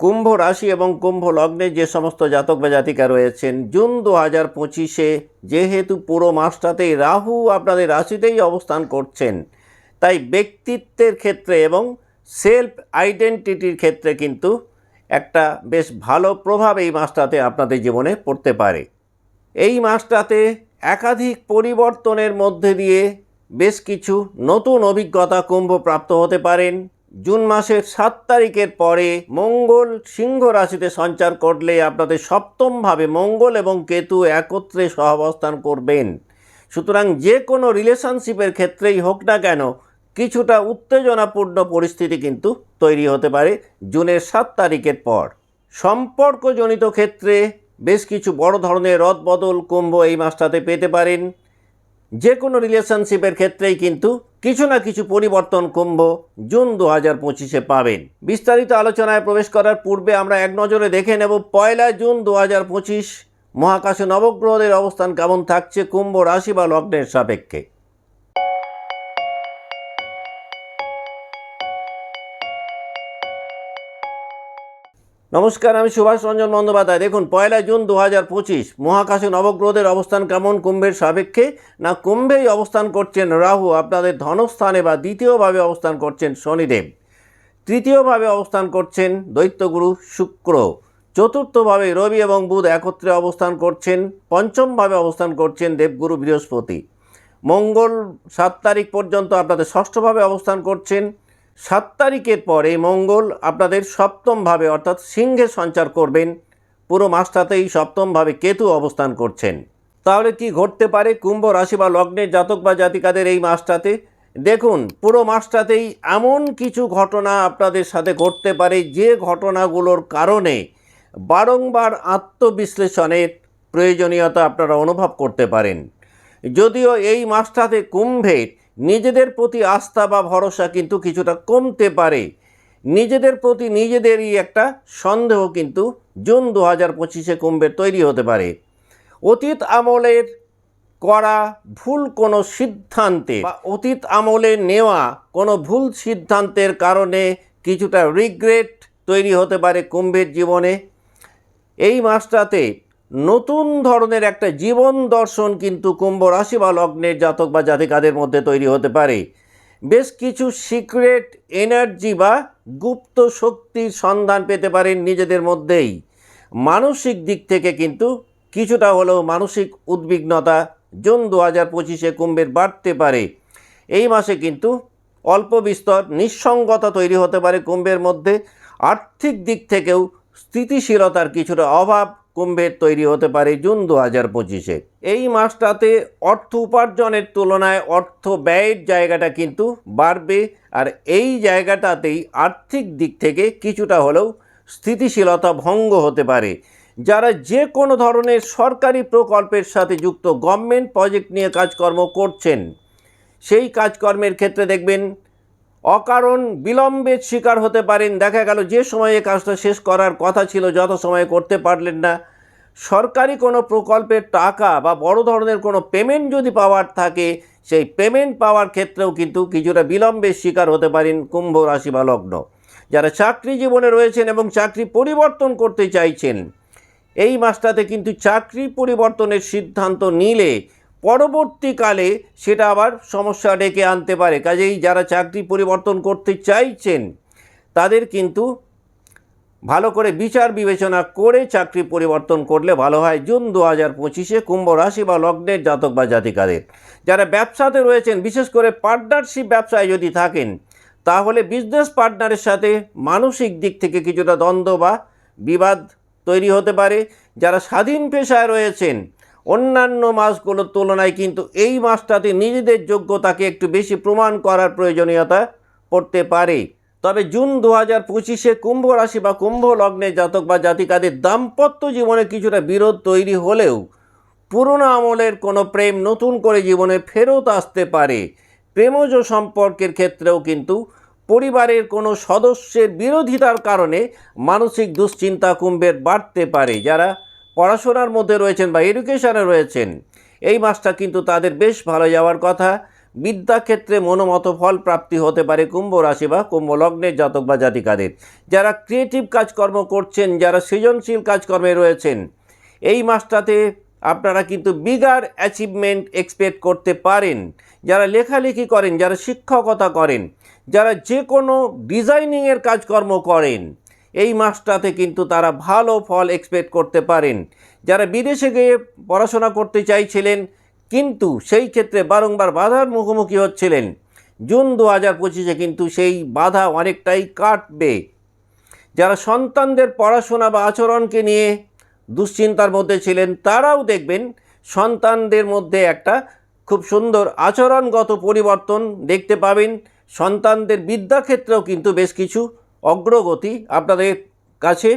কুম্ভ রাশি এবং কুম্ভ লগ্নে যে সমস্ত জাতক বা জাতিকা রয়েছেন, জুন দু হাজার পঁচিশে যেহেতু পুরো মাসটাতেই রাহু আপনাদের রাশিতেই অবস্থান করছেন, তাই ব্যক্তিত্বের ক্ষেত্রে এবং সেলফ আইডেন্টিটির ক্ষেত্রে কিন্তু একটা বেশ ভালো প্রভাব এই মাসটাতে আপনাদের জীবনে পড়তে পারে। এই মাসটাতে একাধিক পরিবর্তনের মধ্যে দিয়ে বেশ কিছু নতুন অভিজ্ঞতা কুম্ভ প্রাপ্ত হতে পারেন জুন মাসের সাত তারিখের পরে মঙ্গল সিংহ রাশিতে সঞ্চার করলে আপনাদের সপ্তমভাবে মঙ্গল এবং কেতু একত্রে সহাবস্থান করবেন। সুতরাং যে কোনো রিলেশনশিপের ক্ষেত্রেই হোক না কেন, কিছুটা উত্তেজনাপূর্ণ পরিস্থিতি কিন্তু তৈরি হতে পারে জুনের সাত তারিখের পর। সম্পর্কজনিত ক্ষেত্রে বেশ কিছু বড় ধরনের রদবদল কুম্ভ এই মাসটাতে পেতে পারেন। যে কোনো রিলেশনশিপের ক্ষেত্রেই কিন্তু কিছু না কিছু পরিবর্তন কুম্ভ জুন দু হাজার পঁচিশে পাবেন। বিস্তারিত আলোচনায় প্রবেশ করার পূর্বে আমরা এক নজরে দেখে নেব, পয়লা জুন দু হাজার পঁচিশ মহাকাশে নবগ্রহদের অবস্থান কেমন থাকছে কুম্ভ রাশি বা লগ্নের সাপেক্ষে। নমস্কার, আমি সুভাষ রঞ্জন বন্দ্যোপাধ্যায়। দেখুন, পয়লা জুন দু হাজার পঁচিশ, মহাকাশে নবগ্রহদের অবস্থান কেমন কুম্ভের সাপেক্ষে? না, কুম্ভেই অবস্থান করছেন রাহু, আপনাদের ধনস্থানে বা দ্বিতীয়ভাবে অবস্থান করছেন শনিদেব। তৃতীয়ভাবে অবস্থান করছেন দৈত্যগুরু শুক্র। চতুর্থভাবে রবি এবং বুধ একত্রে অবস্থান করছেন, পঞ্চমভাবে অবস্থান করছেন দেবগুরু বৃহস্পতি। মঙ্গল সাত তারিখ পর্যন্ত আপনাদের ষষ্ঠভাবে অবস্থান করছেন সাত তারিখের পরে মঙ্গল আপনাদের সপ্তমভাবে অর্থাৎ সিংহে সঞ্চার করবেন। পুরো মাসটাতেই সপ্তমভাবে কেতু অবস্থান করছেন। তাহলে কি ঘটতে পারে? কুম্ভ রাশি বা লগ্নের জাতক বা জাতিকাদের এই মাসটাতে? দেখুন, পুরো মাসটাতেই এমন কিছু ঘটনা আপনাদের সাথে ঘটতে পারে যে ঘটনাগুলোর কারণে বারংবার আত্মবিশ্লেষণের প্রয়োজনীয়তা আপনারা অনুভব করতে পারেন। যদিও এই মাসটাতে কুম্ভের নিজেদের প্রতি আস্থা বা ভরসা কিন্তু কিছুটা কমতে পারে। নিজেদের প্রতি নিজেদেরই একটা সন্দেহ কিন্তু জুন দু হাজার পঁচিশে কুম্ভের তৈরি হতে পারে। অতীত আমলের করা ভুল কোনো সিদ্ধান্তে বা অতীত আমলে নেওয়া কোনো ভুল সিদ্ধান্তের কারণে কিছুটা রিগ্রেট তৈরি হতে পারে কুম্ভের জীবনে। এই মাসটাতে নতুন ধরনের একটা জীবন দর্শন কিন্তু কুম্ভ রাশি বা লগ্নের জাতক বা জাতিকাদের মধ্যে তৈরি হতে পারে। বেশ কিছু সিক্রেট এনার্জি বা গুপ্ত শক্তির সন্ধান পেতে পারেন নিজেদের মধ্যেই। মানসিক দিক থেকে কিন্তু কিছুটা হলেও মানসিক উদ্বিগ্নতা জুন দু হাজার পঁচিশে কুম্ভের বাড়তে পারে। এই মাসে কিন্তু অল্প বিস্তর নিঃসঙ্গতা তৈরি হতে পারে কুম্ভের মধ্যে। আর্থিক দিক থেকেও স্থিতিশীলতার কিছুটা অভাব কুম্ভের তৈরি হতে পারে জুন দু হাজার পঁচিশে। এই মাসটাতে অর্থ উপার্জনের তুলনায় অর্থ ব্যয়ের জায়গাটা কিন্তু বাড়বে আর এই জায়গাটাতেই আর্থিক দিক থেকে কিছুটা হলেও স্থিতিশীলতা ভঙ্গ হতে পারে। যারা যে কোনো ধরনের সরকারি প্রকল্পের সাথে যুক্ত গভর্নমেন্ট প্রজেক্ট নিয়ে কাজকর্ম করছেন, সেই কাজকর্মের ক্ষেত্রে দেখবেন অকারণ বিলম্বের শিকার হতে পারেন। দেখা গেল যে সময়ে কাজটা শেষ করার কথা ছিল, যত সময়ে করতে পারলেন না। সরকারি কোনো প্রকল্পের টাকা বা বড় ধরনের কোনো পেমেন্ট যদি পাওয়ার থাকে, সেই পেমেন্ট পাওয়ার ক্ষেত্রেও কিন্তু কিছুটা বিলম্বের শিকার হতে পারেন কুম্ভ রাশি বা লগ্ন। যারা চাকরি জীবনে রয়েছেন এবং চাকরি পরিবর্তন করতে চাইছেন, এই মাসটাতে কিন্তু চাকরি পরিবর্তনের সিদ্ধান্ত নিলে পরবর্তীকালে সেটা আবার সমস্যা ডেকে আনতে পারে। কাজেই যারা চাকরি পরিবর্তন করতে চাইছেন, তাদের কিন্তু ভালো করে বিচার বিবেচনা করে চাকরি পরিবর্তন করলে ভালো হয়। জুন দু হাজার পঁচিশে কুম্ভ রাশি বা লগ্নের জাতক বা জাতিকাদের। যারা ব্যবসাতে রয়েছেন, বিশেষ করে পার্টনারশিপ ব্যবসায় যদি থাকেন, তাহলে বিজনেস পার্টনারের সাথে মানসিক দিক থেকে কিছুটা দ্বন্দ্ব বা বিবাদ তৈরি হতে পারে। যারা স্বাধীন পেশায় রয়েছেন অন্যান্য মাসগুলোর তুলনায় কিন্তু এই মাসটাতে নিজেদের যোগ্যতাকে একটু বেশি প্রমাণ করার প্রয়োজনীয়তা পড়তে পারে। তবে জুন দু হাজার পঁচিশে কুম্ভ রাশি বা কুম্ভ লগ্নে জাতক বা জাতিকাদের দাম্পত্য জীবনে কিছুটা বিরোধ তৈরি হলেও পুরনো আমলের কোনো প্রেম নতুন করে জীবনে ফেরত আসতে পারে। প্রেমজ সম্পর্কের ক্ষেত্রেও কিন্তু পরিবারের কোনো সদস্যের বিরোধিতার কারণে মানসিক দুশ্চিন্তা কুম্ভের বাড়তে পারে, যারা পড়াশোনার মধ্যে রয়েছেন বা এডুকেশনে রয়েছেন, এই মাসটা কিন্তু তাদের বেশ ভালো যাওয়ার কথা। বিদ্যাক্ষেত্রে মনোমত ফল প্রাপ্তি হতে পারে কুম্ভ রাশি বা কুম্ভ লগ্নের জাতক বা জাতিকাদের। যারা ক্রিয়েটিভ কাজকর্ম করছেন, যারা সৃজনশীল কাজকর্মে রয়েছেন, এই মাসটাতে আপনারা কিন্তু বিগার অ্যাচিভমেন্ট এক্সপেক্ট করতে পারেন। যারা লেখালেখি করেন, যারা শিক্ষকতা করেন, যারা যে কোনো ডিজাইনিংয়ের কাজকর্ম করেন এই মাসটাতে কিন্তু তারা ভালো ফল এক্সপেক্ট করতে পারেন। যারা বিদেশে গিয়ে পড়াশোনা করতে চাইছিলেন, কিন্তু সেই ক্ষেত্রে বারংবার বাধার মুখোমুখি হচ্ছিলেন। জুন দু হাজার পঁচিশে কিন্তু সেই বাধা অনেকটাই কাটবে। যারা সন্তানদের পড়াশোনা বা আচরণকে নিয়ে দুশ্চিন্তার মধ্যে ছিলেন, তারাও দেখবেন সন্তানদের মধ্যে একটা খুব সুন্দর আচরণগত পরিবর্তন দেখতে পাবেন। সন্তানদের বিদ্যাক্ষেত্রেও কিন্তু বেশ কিছু অগ্রগতি আপনাদের কাছে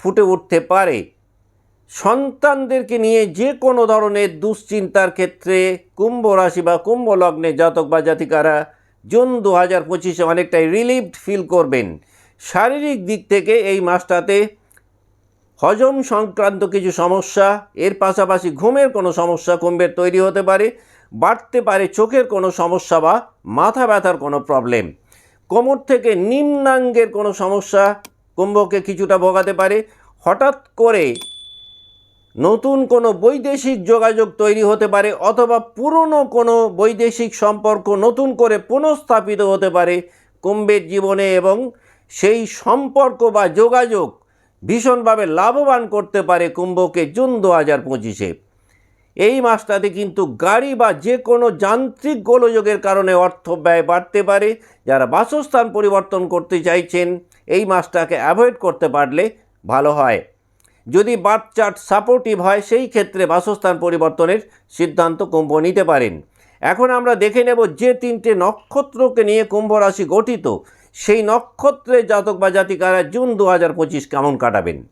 ফুটে উঠতে পারে। সন্তানদেরকে নিয়ে যে কোনো ধরনের দুশ্চিন্তার ক্ষেত্রে কুম্ভ রাশি বা কুম্ভ লগ্নে জাতক বা জাতিকারা জুন দু হাজার পঁচিশে অনেকটাই রিলিভড ফিল করবেন। শারীরিক দিক থেকে এই মাসটাতে হজম সংক্রান্ত কিছু সমস্যা, এর পাশাপাশি ঘুমের কোনো সমস্যা কুম্ভের তৈরি হতে পারে, বাড়তে পারে চোখের কোনো সমস্যা বা মাথা ব্যথার কোনো প্রবলেম কোমর থেকে নিম্নাঙ্গের কোনো সমস্যা কুম্ভকে কিছুটা ভোগাতে পারে। হঠাৎ করে নতুন কোনো বৈদেশিক যোগাযোগ তৈরি হতে পারে অথবা পুরনো কোনো বৈদেশিক সম্পর্ক নতুন করে পুনঃস্থাপিত হতে পারে কুম্ভের জীবনে এবং সেই সম্পর্ক বা যোগাযোগ ভীষণভাবে লাভবান করতে পারে কুম্ভকে জুন দু হাজার পঁচিশে। এই মাসটাতে কিন্তু গাড়ি বা যে কোনো যান্ত্রিক গোলযোগের কারণে অর্থ ব্যয় বাড়তে পারে। যারা বাসস্থান পরিবর্তন করতে চাইছেন, এই মাসটাকে অ্যাভয়েড করতে পারলে ভালো হয়। যদি বার্থ চার্ট সাপোর্টিভ হয়, সেই ক্ষেত্রে বাসস্থান পরিবর্তনের সিদ্ধান্ত কুম্ভ নিতে পারেন। এখন আমরা দেখে নেব যে তিনটে নক্ষত্রকে নিয়ে কুম্ভ রাশি গঠিত। সেই নক্ষত্রের জাতক বা জাতিকারা জুন দু হাজার পঁচিশ কেমন কাটাবেন?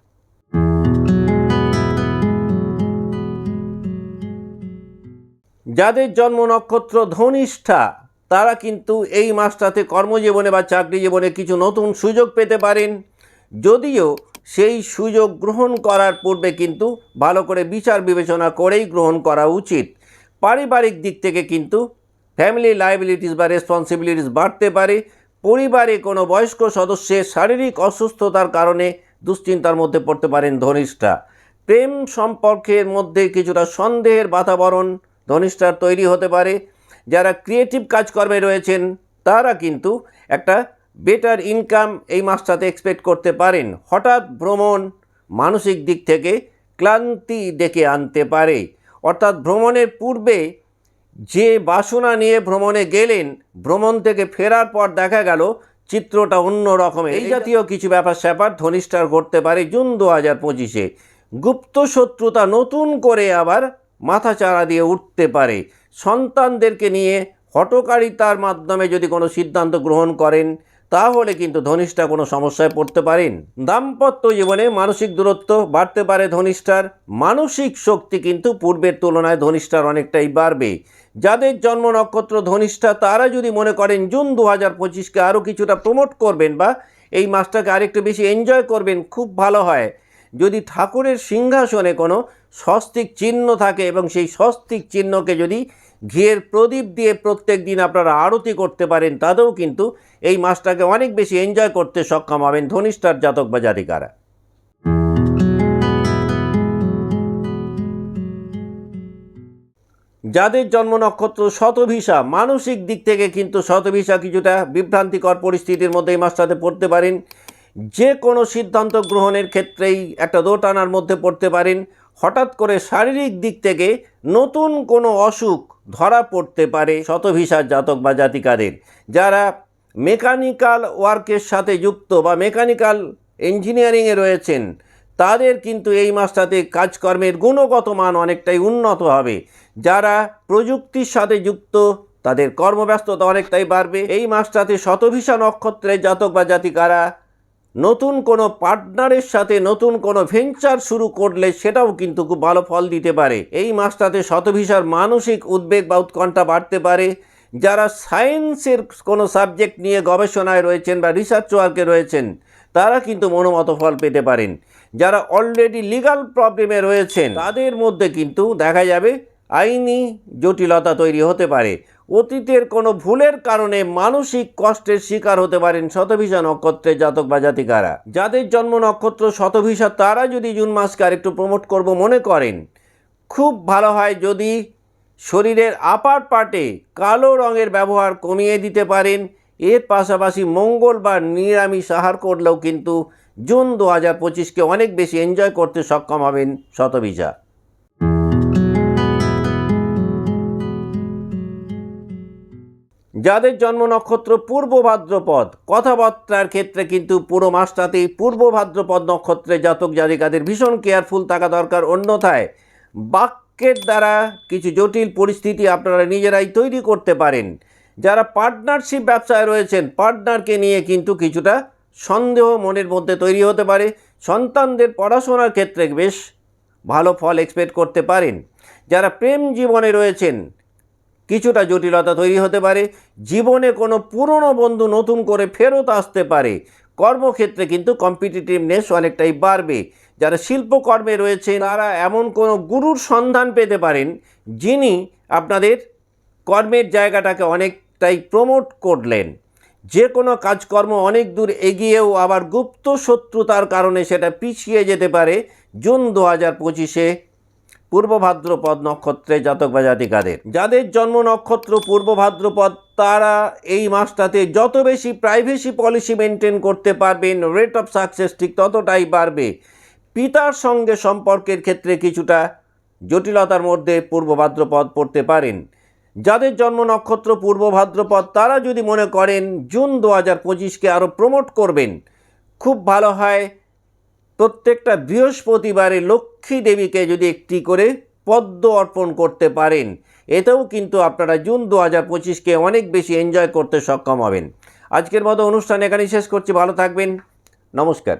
যাদের জন্ম নক্ষত্র ধনিষ্ঠা, তারা কিন্তু এই মাসটাতে কর্মজীবনে বা চাকরি জীবনে কিছু নতুন সুযোগ পেতে পারেন। যদিও সেই সুযোগ গ্রহণ করার পূর্বে কিন্তু ভালো করে বিচার বিবেচনা করেই গ্রহণ করা উচিত। পারিবারিক দিক থেকে কিন্তু ফ্যামিলি লাইবিলিটিস বা রেসপন্সিবিলিটিস বাড়তে পারে। পরিবারে কোনো বয়স্ক সদস্যের শারীরিক অসুস্থতার কারণে দুশ্চিন্তার মধ্যে পড়তে পারেন ধনিষ্ঠা। প্রেম সম্পর্কের মধ্যে কিছুটা সন্দেহের বাতাবরণ ধনিষ্ঠার তৈরি হতে পারে। যারা ক্রিয়েটিভ কাজকর্মে রয়েছেন তারা কিন্তু একটা বেটার ইনকাম এই মাসটাতে এক্সপেক্ট করতে পারেন। হঠাৎ ভ্রমণ মানসিক দিক থেকে ক্লান্তি ডেকে আনতে পারে। অর্থাৎ ভ্রমণের পূর্বে যে বাসনা নিয়ে ভ্রমণে গেলেন ভ্রমণ থেকে ফেরার পর দেখা গেল চিত্রটা অন্য রকমের। এই জাতীয় কিছু ব্যাপার স্যাপার ধনিষ্ঠার ঘটতে পারে জুন দু হাজার পঁচিশে। গুপ্ত শত্রুতা নতুন করে আবার মাথাচাড়া দিয়ে উঠতে পারে। সন্তানদেরকে নিয়ে হটকারিতার মাধ্যমে যদি কোনো সিদ্ধান্ত গ্রহণ করেন, তাহলে কিন্তু ধনিষ্ঠা কোনো সমস্যায় পড়তে পারেন। দাম্পত্য জীবনে মানসিক দূরত্ব বাড়তে পারে ধনিষ্ঠার। মানসিক শক্তি কিন্তু পূর্বের তুলনায় ধনিষ্ঠার অনেকটাই বাড়বে। যাদের জন্ম নক্ষত্র ধনিষ্ঠা, তারা যদি মনে করেন জুন দু হাজার পঁচিশকে আরও কিছুটা প্রমোট করবেন বা এই মাসটাকে আরেকটু বেশি এনজয় করবেন, খুব ভালো হয়। যদি ঠাকুরের সিংহাসনে কোনো স্বস্তিক চিহ্ন থাকে এবং সেই স্বস্তিক চিহ্নকে যদি ঘিয়ের প্রদীপ দিয়ে প্রত্যেক দিন আপনারা আরতি করতে পারেন, তাতেও কিন্তু এই মাসটাকে অনেক বেশি এনজয় করতে সক্ষম হবেন ধনিষ্ঠার জাতক বা জাতিকারা। যাদের জন্ম নক্ষত্র শতভিসা, মানসিক দিক থেকে কিন্তু শতভিসা কিছুটা বিভ্রান্তিকর পরিস্থিতির মধ্যে এই মাসটাতে পড়তে পারেন। যে কোনো সিদ্ধান্ত গ্রহণের ক্ষেত্রেই একটা দোটানার মধ্যে পড়তে পারেন। হঠাৎ করে শারীরিক দিক থেকে নতুন কোনো অসুখ ধরা পড়তে পারে শতভিসার জাতক বা জাতিকাদের। যারা মেকানিক্যাল ওয়ার্কের সাথে যুক্ত বা মেকানিক্যাল ইঞ্জিনিয়ারিংয়ে রয়েছেন, তাদের কিন্তু এই মাসটাতে কাজকর্মের গুণগত মান অনেকটাই উন্নত হবে। যারা প্রযুক্তির সাথে যুক্ত, তাদের কর্মব্যস্ততা অনেকটাই বাড়বে। এই মাসটাতে শতভিসা নক্ষত্রের জাতক বা জাতিকারা নতুন কোনো পার্টনারের সাথে নতুন কোনো ভেঞ্চার শুরু করলে সেটাও কিন্তু খুব ভালো ফল দিতে পারে। এই মাসটাতে শতভিসার মানসিক উদ্বেগ বা উৎকণ্ঠা বাড়তে পারে। যারা সায়েন্সের কোনো সাবজেক্ট নিয়ে গবেষণায় রয়েছেন বা রিসার্চ ওয়ার্কে রয়েছেন, তারা কিন্তু মনোমত ফল পেতে পারেন। যারা অলরেডি লিগাল প্রবলেমে রয়েছেন, তাদের মধ্যে কিন্তু দেখা যাবে আইনি জটিলতা তৈরি হতে পারে। অতীতের কোনো ভুলের কারণে মানসিক কষ্টের শিকার হতে পারেন শতভিসা নক্ষত্রের জাতক বা জাতিকারা। যাদের জন্ম নক্ষত্র শতভিসা, তারা যদি জুন মাসকে আরেকটু প্রমোট করব মনে করেন, খুব ভালো হয় যদি শরীরের আপার পার্টে কালো রঙের ব্যবহার কমিয়ে দিতে পারেন। এর পাশাপাশি মঙ্গল বা নিরামিষ আহার করলেও কিন্তু জুন দু হাজার পঁচিশকে অনেক বেশি এনজয় করতে সক্ষম হবেন শতভিসা। যাদের জন্ম নক্ষত্র পূর্ব ভাদ্রপদ, কথাবার্তার ক্ষেত্রে কিন্তু পুরো মাসটাতেই পূর্ব ভাদ্রপদ নক্ষত্রে জাতক জাতিকাদের ভীষণ কেয়ারফুল থাকা দরকার। অন্যথায় বাক্যের দ্বারা কিছু জটিল পরিস্থিতি আপনারা নিজেরাই তৈরি করতে পারেন। যারা পার্টনারশিপ ব্যবসায় রয়েছেন, পার্টনারকে নিয়ে কিন্তু কিছুটা সন্দেহ মনের মধ্যে তৈরি হতে পারে। সন্তানদের পড়াশোনার ক্ষেত্রে বেশ ভালো ফল এক্সপেক্ট করতে পারেন। যারা প্রেম জীবনে রয়েছেন কিছুটা জটিলতা তৈরি হতে পারে, জীবনে কোনো পুরনো বন্ধু নতুন করে ফেরত আসতে পারে। কর্মক্ষেত্রে কিন্তু কম্পিটিটিভনেস অনেকটাই বাড়বে। যারা শিল্পকর্মে রয়েছে তারা এমন কোনো গুরুর সন্ধান পেতে পারেন, যিনি আপনাদের কর্মের জায়গাটাকে অনেকটাই প্রমোট করলেন। যে কোনো কাজকর্ম অনেক দূর এগিয়েও আবার গুপ্ত শত্রুতার কারণে সেটা পিছিয়ে যেতে পারে। জুন দু হাজার পঁচিশে পূর্ব ভাদ্রপদ নক্ষত্রে জাতক বা জাতিকাদের। যাদের জন্ম নক্ষত্র পূর্ব ভাদ্রপদ, তারা এই মাসটাতে যত বেশি প্রাইভেসি পলিসি মেনটেন করতে পারবেন রেট অফ সাকসেস ঠিক ততটাই বাড়বে। পিতার সঙ্গে সম্পর্কের ক্ষেত্রে কিছুটা জটিলতার মধ্যে পূর্ব ভাদ্রপদ পড়তে পারেন। যাদের জন্ম নক্ষত্র পূর্ব ভাদ্রপদ, তারা যদি মনে করেন, জুন দু হাজার পঁচিশকে আরও প্রমোট করবেন, খুব ভালো হয়। প্রত্যেকটা বৃহস্পতিবারে লক্ষ্মী দেবীকে যদি একটি করে পদ্ম অর্পণ করতে পারেন, এতেও কিন্তু আপনারা জুন দু হাজার পঁচিশকে অনেক বেশি এনজয় করতে সক্ষম হবেন। আজকের মতো অনুষ্ঠান এখানেই শেষ করছি, ভালো থাকবেন, নমস্কার।